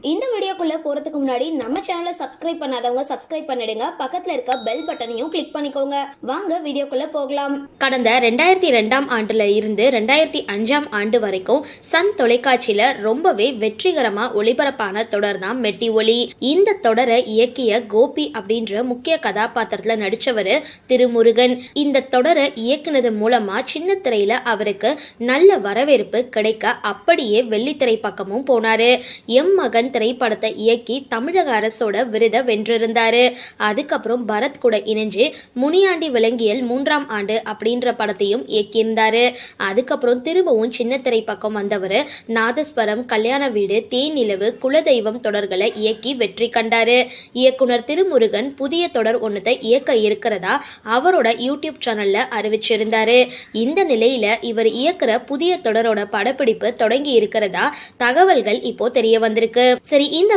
இந்த வீடியோக்குள்ளே போறதுக்கு முன்னாடி நம்ம சேனலை சப்ஸ்கிரைப் பண்ணாதவங்க சப்ஸ்கிரைப் பண்ணிடுங்க. பக்கத்துல இருக்க பெல் பட்டனையும் கிளிக் பண்ணிக்கோங்க. வாங்க வீடியோக்குள்ளே போகலாம். கடந்த ரெண்டாயிரத்தி ரெண்டாம் ஆண்டுல இருந்து ரெண்டாயிரத்தி அஞ்சாம் ஆண்டு வரைக்கும் சன் தொலைக்காட்சியில ரொம்பவே வெற்றிகரமாக ஒளிபரப்பான தொடர் தான் மெட்டி ஒளி. இந்த தொடரை இயக்கிய கோபி அப்படின்ற முக்கிய கதாபாத்திரத்தில் நடித்தவர் திருமுருகன். இந்த தொடரை இயக்குனது மூலமாக சின்ன திரையில் அவருக்கு நல்ல வரவேற்பு கிடைக்க அப்படியே வெள்ளித்திரை பக்கமும் போனாரு. எம் மகன் திரைப்படத்தை இயக்கி தமிழக அரசோட விருதை வென்றிருந்தாரு. அதுக்கப்புறம் பரத் கூட இணைஞ்சு முனியாண்டி விலங்கியல் மூன்றாம் ஆண்டு அப்படின்ற படத்தையும் இயக்கியிருந்தாரு. அதுக்கப்புறம் திரும்பவும் சின்ன திரை பக்கம் வந்தவர் நாதஸ்வரம் கல்யாண வீடு தேனிலவு குலதெய்வம் தொடர்களை இயக்கி வெற்றி கண்டாரு. இயக்குனர் திருமுருகன் புதிய தொடர் ஒன்றத்தை இயக்க இருக்கிறதா அவரோட யூடியூப் சேனல்ல அறிவிச்சிருந்தாரு. இந்த நிலையில இவர் இயக்குற புதிய தொடரோட படப்பிடிப்பு தொடங்கி இருக்கிறதா தகவல்கள் இப்போ தெரிய வந்திருக்கு. சரி இந்த